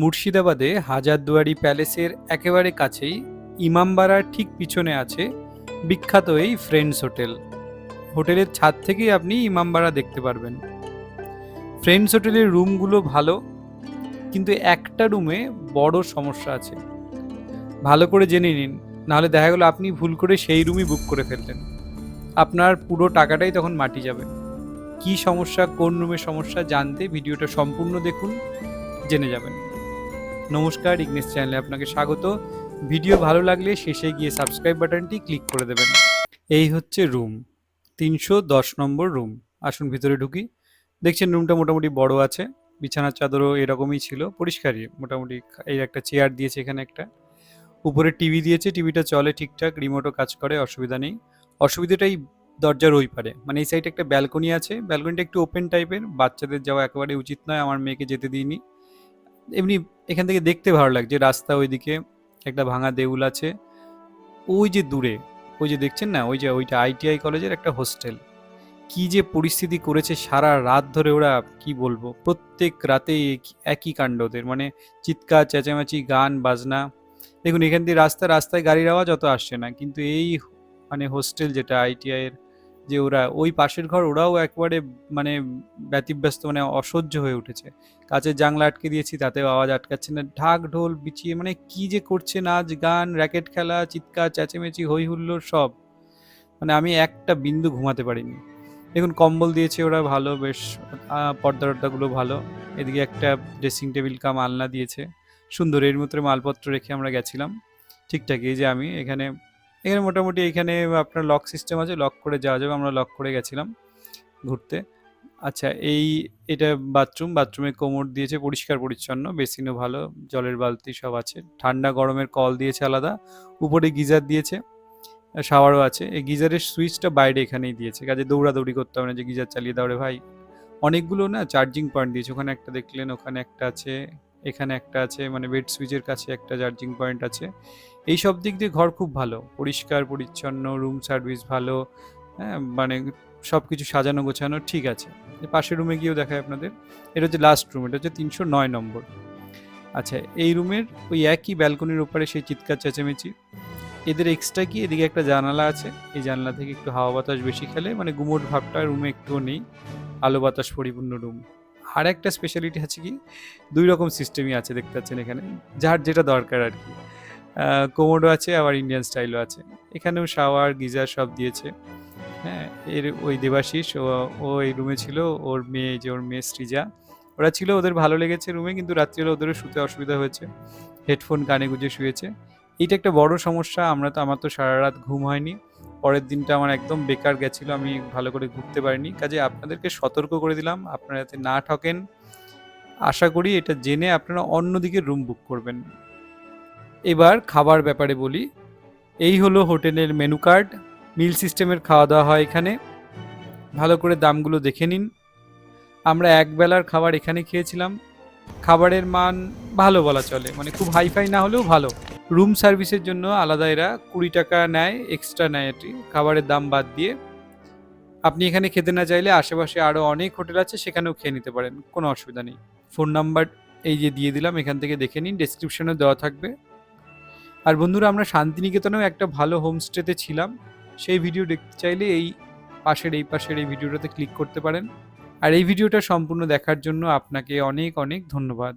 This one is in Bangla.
মুর্শিদাবাদে হাজারদুয়ারি প্যালেসের একেবারে কাছেই ইমামবাড়ার ঠিক পিছনে আছে বিখ্যাত এই ফ্রেন্ডস হোটেল। হোটেলের ছাদ থেকেই আপনি ইমামবাড়া দেখতে পারবেন। ফ্রেন্ডস হোটেলের রুমগুলো ভালো, কিন্তু একটা রুমে বড় সমস্যা আছে। ভালো করে জেনে নিন, নাহলে দেখা গেলো আপনি ভুল করে সেই রুমই বুক করে ফেললেন। আপনার পুরো টাকাটাই তখন মাটি যাবে। কি সমস্যা, কোন রুমের সমস্যা জানতে ভিডিওটা সম্পূর্ণ দেখুন, জেনে যাবেন। নমস্কার ইগনেস চ্যানেলে আপনাকে স্বাগত। ভিডিও ভালো লাগলে শেষে গিয়ে সাবস্ক্রাইব বাটনটি ক্লিক করে দেবেন। এই হচ্ছে রুম তিনশো দশ নম্বর রুম আসুন ভিতরে ঢুকি। দেখছেন রুমটা মোটামুটি বড় আছে, বিছানার চাদরও এরকমই ছিল পরিষ্কারই মোটামুটি এই একটা চেয়ার দিয়েছে এখানে একটা। উপরে টিভি দিয়েছে টিভিটা চলে ঠিকঠাক রিমোটও কাজ করে, অসুবিধা নেই। অসুবিধাটাই দরজার ওই পারে। মানে এই সাইডে একটা ব্যালকনি আছে ব্যালকনিটা একটু ওপেন টাইপের বাচ্চাদের যাওয়া একেবারে উচিত নয়, আমার মেয়েকে যেতে দিইনি। এমনি এখান থেকে দেখতে ভালো লাগছে। রাস্তা ওইদিকে একটা ভাঙা দেউল আছে। ওই যে দূরে, ওই যে দেখছেন না? ওই যে ওইটা আইটিআই কলেজের একটা হোস্টেল। কি যে পরিস্থিতি করেছে সারা রাত ধরে ওরা, কি বলব? প্রত্যেক রাতে একই কাণ্ড ওদের। মানে চিৎকার, চেঁচামেচি, গান, বাজনা। দেখুন, এখান দিয়ে রাস্তা, রাস্তায় গাড়ির আওয়াজ অত আসছে না। কিন্তু এই মানে হোস্টেল যেটা আইটিআই এর যে ওরা, ওই পাশের ঘর ওরাও একবারে মানে ব্যতিব্যস্ত মানে অসহ্য হয়ে উঠেছে। কাছের জানলা আটকে দিয়েছি তাতেও আওয়াজ আটকাচ্ছে না। ঢাক, ঢোল বিছিয়ে মানে কি যে করছে নাচ, গান, র্যাকেট খেলা, চিৎকার, চেঁচেমেচি হই হুল্লোড় সব। মানে আমি একটা বিন্দু ঘুমাতে পারিনি। দেখুন, কম্বল দিয়েছে ওরা, ভালো, বেশ পর্দা টর্দাগুলো ভালো। এদিকে একটা ড্রেসিং টেবিল কাম আলনা দিয়েছে। সুন্দর, এর মধ্যে মালপত্র রেখে আমরা গেছিলাম। ঠিকঠাক, এই যে আমি এখানে এখানে মোটামুটি এখানে আপনার লক সিস্টেম আছে লক করে যাওয়া যাবে। আমরা লক করে গেছিলাম ঘুরতে। আচ্ছা এই, এটা বাথরুম বাথরুমে কোমর দিয়েছে, পরিষ্কার পরিচ্ছন্ন বেসিনও ভালো, জলের বালতি সব আছে। ঠান্ডা গরমের কল দিয়েছে আলাদা, উপরে গিজার দিয়েছে শাওয়ারও আছে। এই গিজারের সুইচটা বাইরে এখানেই দিয়েছে। কাজে দৌড়াদৌড়ি করতে হবে না যে গিজার চালিয়ে দাও রে ভাই। অনেকগুলো না চার্জিং পয়েন্ট দিয়েছে, ওখানে একটা দেখলেন, ওখানে একটা আছে এখানে একটা আছে মানে বেড সুইচের কাছে একটা চার্জিং পয়েন্ট আছে। এই সব দিক দিয়ে ঘর খুব ভালো, পরিষ্কার, পরিচ্ছন্ন রুম সার্ভিস ভালো হ্যাঁ মানে সব কিছু সাজানো গোছানো ঠিক আছে। পাশের রুমে গিয়েও দেখায় আপনাদের, এটা হচ্ছে লাস্ট রুম এটা হচ্ছে তিনশো নয় নম্বর। আচ্ছা এই রুমের ওই একই ব্যালকনির ওপারে সেই চিৎকার চেঁচামেচি। এদের এক্সট্রা কি? এদিকে একটা জানালা আছে, এই জানলা থেকে একটু হাওয়া বাতাস বেশি খেলে মানে গুমোট ভাবটা রুমে একটুও নেই, আলো বাতাস পরিপূর্ণ রুম আর একটা স্পেশালিটি আছে কি? দুই রকম সিস্টেমই আছে দেখতে পাচ্ছেন এখানে, যার যেটা দরকার আর কি। কোমোডো আছে, আবার ইন্ডিয়ান স্টাইলও আছে। এখানেও শাওয়ার গিজার সব দিয়েছে। হ্যাঁ এর ওই দেবাশিস, ও এই রুমে ছিল, ওর মেয়ে যে ওর মেয়ে সৃজা। ওরা ছিল ওদের ভালো লেগেছে রুমে কিন্তু রাত্রিবেলা ওদেরও শুতে অসুবিধা হয়েছে। হেডফোন কানে গুজে শুয়েছে। এইটা একটা বড় সমস্যা, আমরা তো, আমার তো সারা রাত ঘুম হয়নি। পরের দিনটা আমার একদম বেকার গেছিল, আমি ভালো করে ঘুরতে পারিনি। কাজে আপনাদেরকে সতর্ক করে দিলাম, আপনারা যাতে না ঠকেন। আশা করি এটা জেনে আপনারা অন্যদিকে রুম বুক করবেন। এবার খাবার ব্যাপারে বলি। এই হলো হোটেলের মেনু কার্ড, মিল সিস্টেমের খাওয়া দাওয়া হয় এখানে। ভালো করে দামগুলো দেখে নিন। আমরা এক বেলার খাবার এখানে খেয়েছিলাম। খাবারের মান ভালো বলা চলে মানে খুব হাইফাই না হলেও ভালো। রুম সার্ভিসের জন্য আলাদা এরা কুড়ি টাকা নেয় এক্সট্রা নেয় এটি, খাবারের দাম বাদ দিয়ে। আপনি এখানে খেতে না চাইলে আশেপাশে আরও অনেক হোটেল আছে, সেখানেও খেয়ে নিতে পারেন, কোনো অসুবিধা নেই। ফোন নাম্বার এই যে দিয়ে দিলাম, এখান থেকে দেখে নিন ডেসক্রিপশনে দেওয়া থাকবে। আর বন্ধুরা, আমরা শান্তিনিকেতনেও একটা ভালো হোমস্টেতে ছিলাম। সেই ভিডিও দেখতে চাইলে এই পাশের এই পাশের এই ভিডিওটাতে ক্লিক করতে পারেন। আর এই ভিডিওটা সম্পূর্ণ দেখার জন্য আপনাকে অনেক অনেক ধন্যবাদ।